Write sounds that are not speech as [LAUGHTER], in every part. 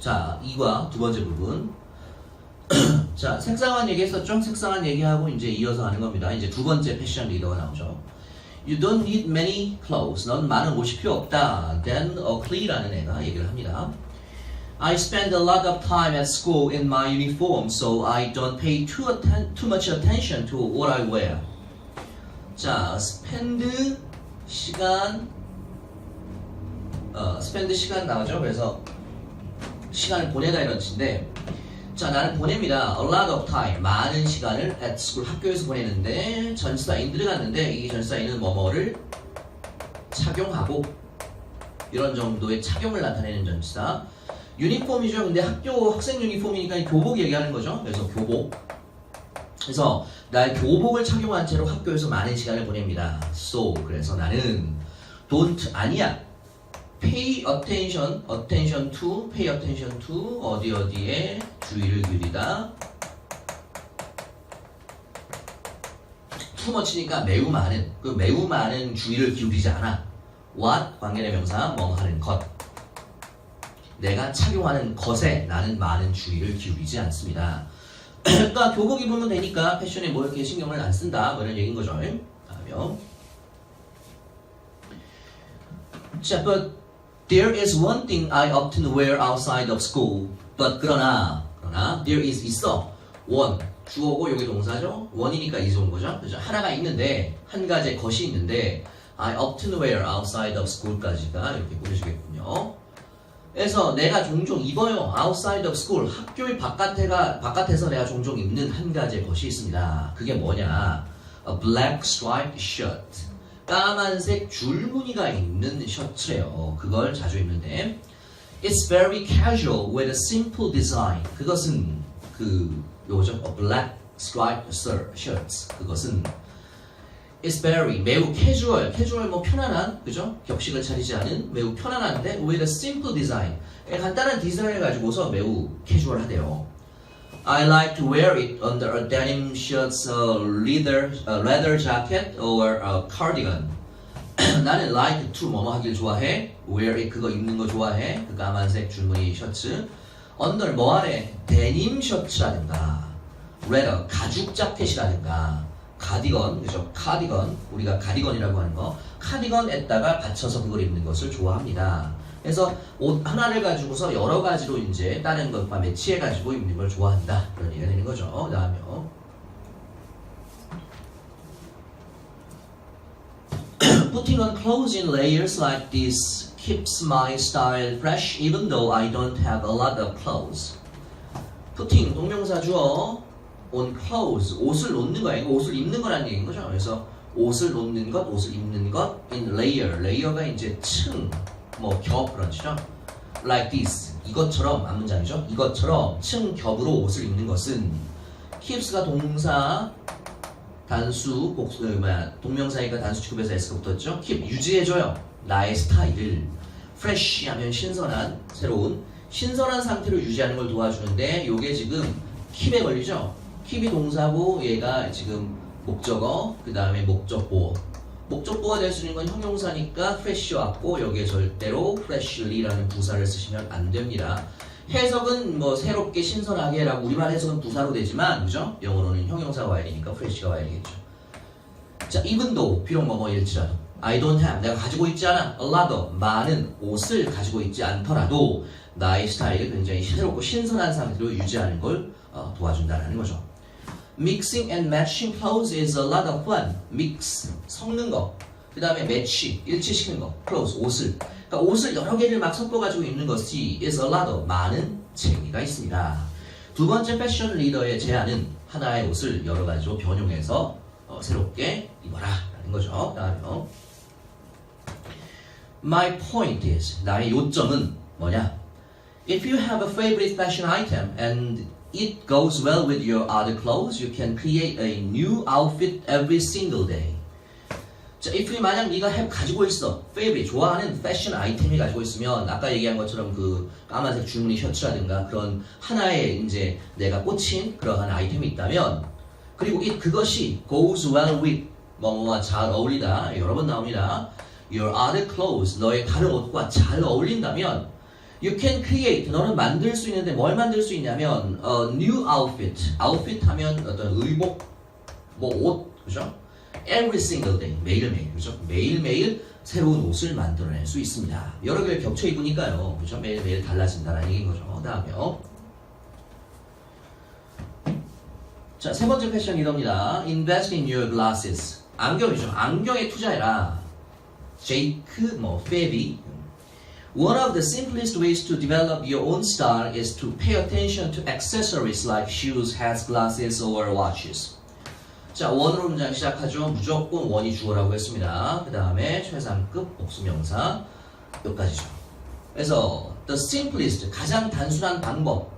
자, 2과 두 번째 부분. 자, 색상한 얘기 했었죠? 색상한 얘기하고 이제 이어서 하는 겁니다. 이제 두 번째 패션 리더가 나오죠. You don't need many clothes. 넌 많은 옷이 필요 없다. Then Oakley라는 애가 얘기를 합니다. I spend a lot of time at school in my uniform, so I don't pay too, atten- too much attention to what I wear. 자, spend 시간, 어, spend 시간 나오죠. 그래서 시간을 보내다 이런 뜻인데, 자, 나는 보냅니다. A lot of time. 많은 시간을 at school 학교에서 보내는데, 전사인 들어갔는데, 이 전사인은 뭐뭐를 착용하고, 이런 정도의 착용을 나타내는 전치사. 유니폼이죠. 근데 학교 학생 유니폼이니까 교복 얘기하는 거죠. 그래서 교복. 그래서 나의 교복을 착용한 채로 학교에서 많은 시간을 보냅니다. So 그래서 나는 don't 아니야. Pay attention, attention to, pay attention to 어디 어디에 주의를 기울이다. much니까 매우 많은 그 매우 많은 주의를 기울이지 않아. what 관계대명사 뭐 하는 것. 내가 착용하는 것에 나는 많은 주의를 기울이지 않습니다. [CLEARS THROAT] 그러니까 교복 입으면 되니까 패션에 뭐 이렇게 신경을 안 쓴다 뭐 이런 얘기인 거죠. 다음요. 자, but there is one thing I often wear outside of school. But 그러나 그러나 there is 있어 one 주어고 여기 동사죠. 원이니까 is 온 거죠. 그죠? 하나가 있는데 한 가지 것이 있는데 I often wear outside of school까지가 이렇게 보여주겠군요. 그래서 내가 종종 입어요. outside of school. 학교의 바깥에가, 바깥에서 내가 종종 입는 한 가지의 것이 있습니다. 그게 뭐냐? A black striped shirt. 까만색 줄무늬가 있는 셔츠래요. 그걸 자주 입는데. It's very casual with a simple design. 그것은 그, 요죠? A black striped shirts. 그것은 It's very 매우 캐주얼, 캐주얼 뭐 편안한, 그죠? 격식을 차리지 않은 매우 편안한데 with a simple design. 예, 간단한 디자인을 가지고서 매우 캐주얼하대요. I like to wear it under a denim shirt, a leather, a leather jacket, or a cardigan. 나는 like to 뭐뭐 하길 좋아해. wear it 그거 입는 거 좋아해. 그 까만색 줄무늬 셔츠. under 뭐 아래 데님 셔츠라든가, leather 가죽 자켓이라든가. 가디건, 그죠? 카디건, 우리가 가디건이라고 하는 거, 카디건에다가 받쳐서 그걸 입는 것을 좋아합니다. 그래서 옷 하나를 가지고서 여러 가지로 이제 다른 것과 매치해 가지고 입는 걸 좋아한다. 그런 얘기가 되는 거죠. 다음에요. Putting on clothes in layers like this keeps my style fresh even though I don't have a lot of clothes. Putting 동명사 주어 on clothes 옷을 놓는 거야. 이거 옷을 입는 거라는 얘기인 거죠. 그래서 옷을 놓는 것, 옷을 입는 것 in layer. layer가 이제 층, 뭐겹 뜻이죠. Like this. 이것처럼 앞문장이죠. 이것처럼 층 겹으로 옷을 입는 것은 keeps가 동사 단수 복수 뭐야 동명사니까 단수 취급해서 s가 붙었죠. keep 유지해줘요. 나의 스타일을 fresh 하면 신선한 새로운 신선한 상태로 유지하는 걸 도와주는데 요게 지금 keep에 걸리죠. keep이 동사고 얘가 지금 목적어 그 다음에 목적보 목적보가 될 수 있는 건 형용사니까 fresh 왔고 여기에 절대로 freshly라는 부사를 쓰시면 안 됩니다. 해석은 뭐 새롭게 신선하게라고 우리말 해석은 부사로 되지만 그죠? 영어로는 형용사가 와야 되니까 fresh가 와야 되겠죠. 자, even though 비록 뭐뭐일지라도 I don't have 내가 가지고 있지 않아 a lot of 많은 옷을 가지고 있지 않더라도 나의 스타일을 굉장히 새롭고 신선한 상태로 유지하는 걸 어, 도와준다는 거죠. Mixing and matching clothes is a lot of fun. Mix 섞는 거. 그 다음에 매치 일치시키는 거. clothes 옷을. 그러니까 옷을 여러 개를 막 섞어가지고 입는 것이 is a lot of 많은 재미가 있습니다. 두 번째 패션 리더의 제안은 하나의 옷을 여러 가지로 변용해서 어, 새롭게 입어라라는 거죠. 다음에요. My point is 나의 요점은 뭐냐? If you have a favorite fashion item and it goes well with your other clothes, you can create a new outfit every single day. 자, if 만약 네가 해, 가지고 있어, favorite, 좋아하는 패션 아이템이 가지고 있으면 아까 얘기한 것처럼 그 까만색 줄무늬 셔츠라든가 그런 하나의 이제 내가 꽂힌 그러한 아이템이 있다면 그리고 이 그것이 goes well with 뭐뭐와 잘 어울리다 여러 번 나옵니다. Your other clothes, 너의 다른 옷과 잘 어울린다면 You can create. 너는 만들 수 있는데 뭘 만들 수 있냐면 a new outfit. outfit 하면 어떤 의복, 뭐 옷, 그죠? Every single day. 매일매일, 그죠? 매일매일 새로운 옷을 만들어낼 수 있습니다. 여러 개를 겹쳐 입으니까요. 그죠? 매일매일 달라진다는 얘기인 거죠. 다음에요. 자, 세 번째 패션 이겁니다. Invest in your glasses. 안경이죠. 안경에 투자해라. 제이크, 뭐, 페비. One of the simplest ways to develop your own style is to pay attention to accessories like shoes, hats, glasses, or watches. 자, 원으로 문장 시작하죠. 무조건 원이 주어라고 했습니다. 그 다음에 최상급 복수명사 여기까지죠. 그래서 the simplest 가장 단순한 방법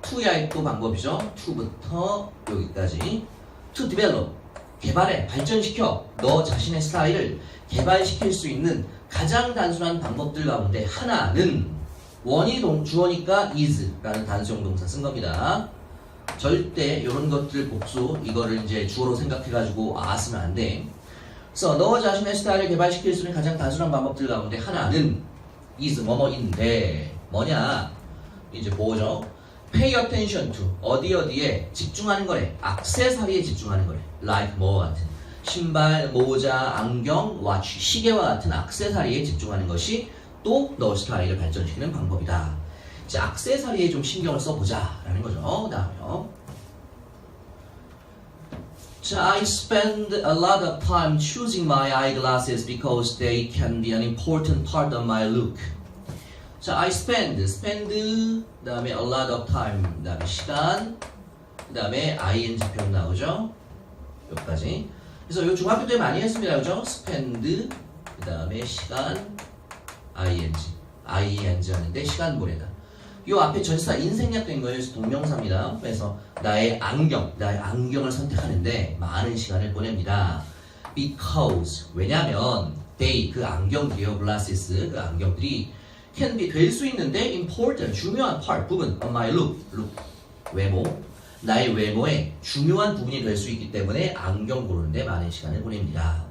to의 또 방법이죠. to부터 여기까지 to develop 개발해 발전시켜 너 자신의 스타일을 개발시킬 수 있는 가장 단순한 방법들 가운데 하나는 원이 동, 주어니까 is라는 단수형 동사 쓴 겁니다. 절대 이런 것들 복수 이거를 이제 주어로 생각해가지고 아 쓰면 안 돼. 그래서 너 자신의 스타일을 개발시킬 수 있는 가장 단순한 방법들 가운데 하나는 is 뭐뭐인데 뭐냐 이제 뭐죠? Pay attention to 어디 어디에 집중하는 거래. 악세사리에 집중하는 거래. Like 뭐 같은 신발, 모자, 안경, watch, 시계와 같은 악세사리에 집중하는 것이 또 너 스타일을 발전시키는 방법이다. 이제 악세사리에 좀 신경을 써보자라는 거죠. 다음에요. 자, I spend a lot of time choosing my eyeglasses because they can be an important part of my look. 자, I spend, spend, 그 다음에 a lot of time, 그 다음에 시간, 그 다음에 ing 표현 나오죠? 여기까지. 그래서 요 중학교 때 많이 했습니다. 그죠? spend, 그 다음에 시간, ing. ing 하는데 시간 보내다. 요 앞에 전치사 인생략 된 거예요. 그래서 동명사입니다. 그래서 나의 안경, 나의 안경을 선택하는데 많은 시간을 보냅니다. Because 왜냐면 they 그 안경들이요, glasses 그 안경들이 can be 될 수 있는데 important 중요한 part 부분 of my look, look 외모 나의 외모의 중요한 부분이 될 수 있기 때문에 안경 고르는데 많은 시간을 보냅니다.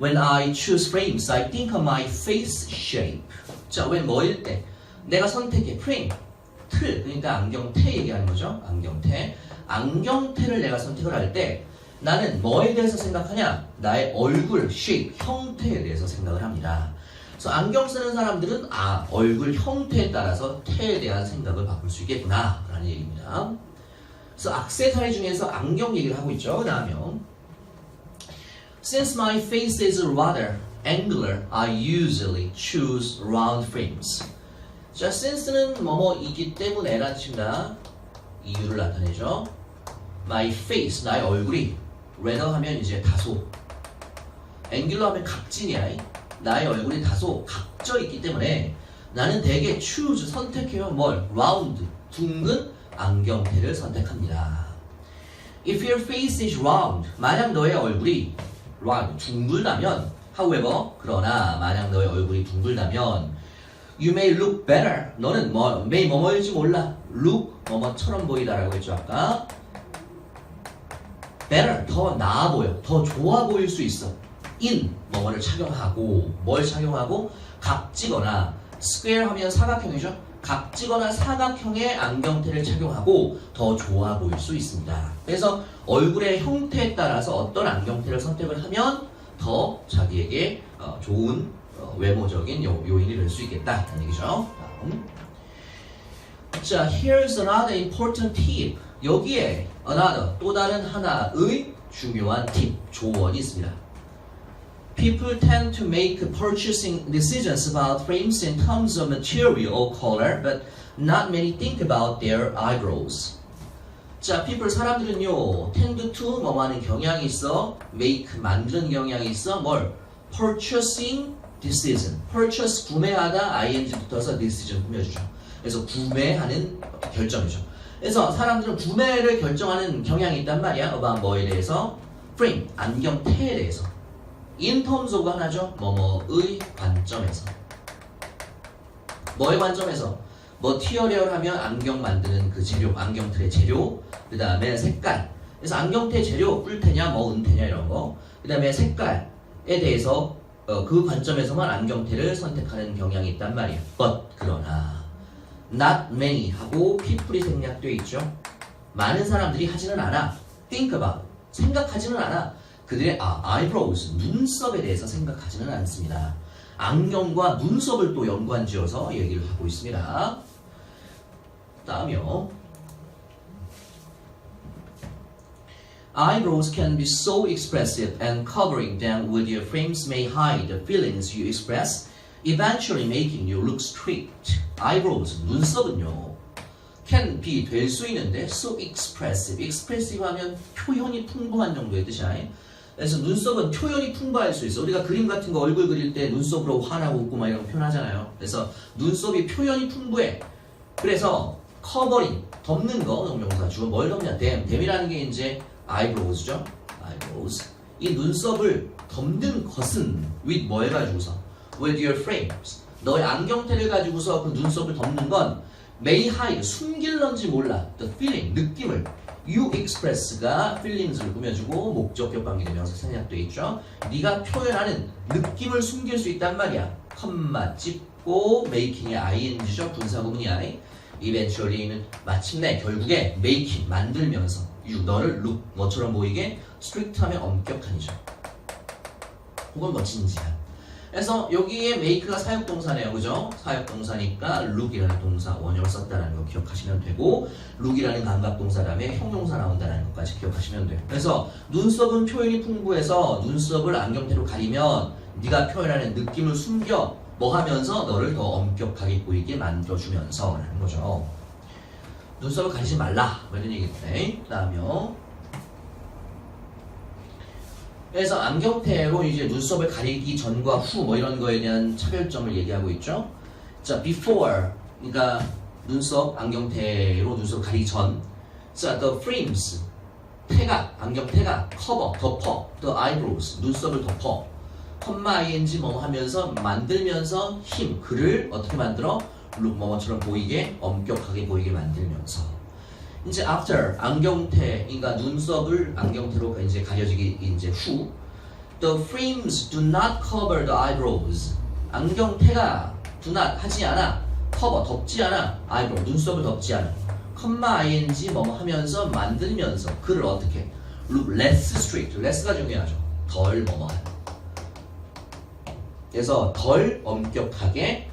When I choose frames, I think of my face shape. 자, when 뭐일 때 내가 선택해 frame, 틀 그러니까 안경테 얘기하는 거죠. 안경테. 안경테를 내가 선택을 할 때 나는 뭐에 대해서 생각하냐? 나의 얼굴 shape, 형태에 대해서 생각을 합니다. 그래서 안경 쓰는 사람들은 아 얼굴 형태에 따라서 태에 대한 생각을 바꿀 수 있겠구나라는 얘기입니다. 그래서 악세사리 중에서 안경 얘기를 하고 있죠. 그다음에 Since my face is rather angular, I usually choose round frames. 자, since는 뭐뭐이기 때문에라는 뜻입니다. 이유를 나타내죠. My face, 나의 얼굴이 rather 하면 이제 다소 angular 하면 각진이야. 나의 얼굴이 다소 각져 있기 때문에 나는 대개 choose 선택해요. 뭘? round 둥근 안경테를 선택합니다. If your face is round, 만약 너의 얼굴이 round 둥글다면, however, 그러나 만약 너의 얼굴이 둥글다면, you may look better. 너는 뭐 may 뭐뭐일지 몰라. look 뭐뭐처럼 보이다라고 했죠 아까. better 더 나아 보여, 더 좋아 보일 수 있어. In 뭐뭐를 착용하고 뭘 착용하고 각지거나 square 하면 사각형이죠. 각지거나 사각형의 안경테를 착용하고 더 좋아 보일 수 있습니다. 그래서 얼굴의 형태에 따라서 어떤 안경테를 선택을 하면 더 자기에게 어, 좋은 어, 외모적인 요, 요인이 될 수 있겠다는 얘기죠. 다음. 자, here's another important tip. 여기에 another 또 다른 하나의 중요한 팁, 조언이 있습니다. People tend to make purchasing decisions about frames in terms of material or color, but not many think about their eyebrows. 자, people 사람들은요, tend to 뭐 하는 경향이 있어, make 만드는 경향이 있어, 뭘 purchasing decision, purchase 구매하다 ing 붙어서 decision 꾸며주죠. 그래서 구매하는 결정이죠. 그래서 사람들은 구매를 결정하는 경향이 있단 말이야. about 뭐에 대해서, frame 안경테에 대해서. In terms of 하나죠. 뭐뭐의 관점에서. 뭐의 관점에서? 머티어리얼 하면 안경 만드는 그 재료, 안경틀의 재료. 그 다음에 색깔. 그래서 안경테 재료, 뿔테냐, 뭐 은테냐 이런 거. 그 다음에 색깔에 대해서 어, 그 관점에서만 안경테를 선택하는 경향이 있단 말이야. But 그러나 not many 하고 people이 생략돼 있죠. 많은 사람들이 하지는 않아. think about 생각하지는 않아. 그들의 아, eyebrows 눈썹에 대해서 생각하지는 않습니다. 안경과 눈썹을 또 연관지어서 얘기를 하고 있습니다. 다음이요. Eyebrows can be so expressive and covering them with your frames may hide the feelings you express, eventually making you look strict. Eyebrows, 눈썹은요. can be 될 수 있는데 so expressive. expressive 하면 표현이 풍부한 정도의 뜻이야. 그래서 눈썹은 표현이 풍부할 수 있어. 우리가 그림 같은 거 얼굴 그릴 때 눈썹으로 화나고 웃고 막 이런 거 표현하잖아요. 그래서 눈썹이 표현이 풍부해. 그래서 커버링, 덮는 거 동명사 주어 뭘 덮냐? 댐. 댐이라는 게 이제 아이브로우즈죠. 아이브로우즈. 이 눈썹을 덮는 것은 with 뭘 가지고서? with your frames. 너의 안경테를 가지고서 그 눈썹을 덮는 건 may hide 숨길런지 몰라 the feeling you express가 feelings를 꾸며주고 목적격 관계대 명사 생략돼 있죠. 네가 표현하는 느낌을 숨길 수 있단 말이야. 컴마 찍고 making의 ing죠 분사구문이야. eventually는 마침내 결국에 making 만들면서 you 너를 look 뭐처럼 보이게 strict하면 엄격한이죠. 혹은 뭐 진지한. 그래서 여기에 make가 사역동사네요, 그죠? 사역동사니까 look이라는 동사 원형을 썼다는 거 기억하시면 되고 look이라는 감각동사 다음에 형용사 나온다는 것까지 기억하시면 돼요. 그래서 눈썹은 표현이 풍부해서 눈썹을 안경테로 가리면 네가 표현하는 느낌을 숨겨 뭐 하면서 너를 더 엄격하게 보이게 만들어주면서 라는 거죠. 눈썹을 가리지 말라 뭐 이런 얘기인데 그 다음에요. 그래서 안경테로 이제 눈썹을 가리기 전과 후 뭐 이런 거에 대한 차별점을 얘기하고 있죠. 자, before 그러니까 눈썹 안경테로 눈썹 가리기 전. 자, the frames 태각 안경 태각 커버 덮어 the eyebrows 눈썹을 덮어 컴마 ing 뭐 하면서 만들면서 힘 그를 어떻게 만들어 룩 뭐처럼 보이게 엄격하게 보이게 만들면서 이제 after 안경테 그러니까 눈썹을 안경테로 이제 가려지기 이제 후 the frames do not cover the eyebrows. 안경테가 do not 하지 않아 커버 덮지 않아 eyebrow 눈썹을 덮지 않아. 컴마 ing 뭐 하면서 만들면서 그를 어떻게? look less strict less가 중요하죠. 덜 뭐뭐한 그래서 덜 엄격하게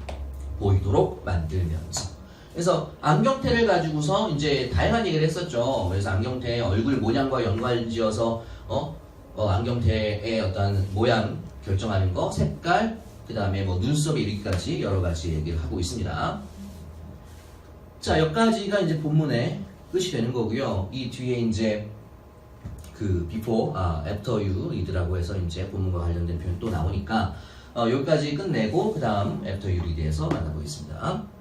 보이도록 만들면서 그래서 안경테를 가지고서 이제 다양한 얘기를 했었죠. 그래서 안경테의 얼굴 모양과 연관지어서 어, 어 안경테의 어떤 모양 결정하는 거, 색깔, 그 다음에 뭐 눈썹 이르기까지 여러 가지 얘기를 하고 있습니다. 자, 여기까지가 이제 본문의 끝이 되는 거고요. 이 뒤에 이제 그 before, 아, after you read라고 해서 이제 본문과 관련된 표현 또 나오니까 어, 여기까지 끝내고 그 다음 after you read에서 만나보겠습니다.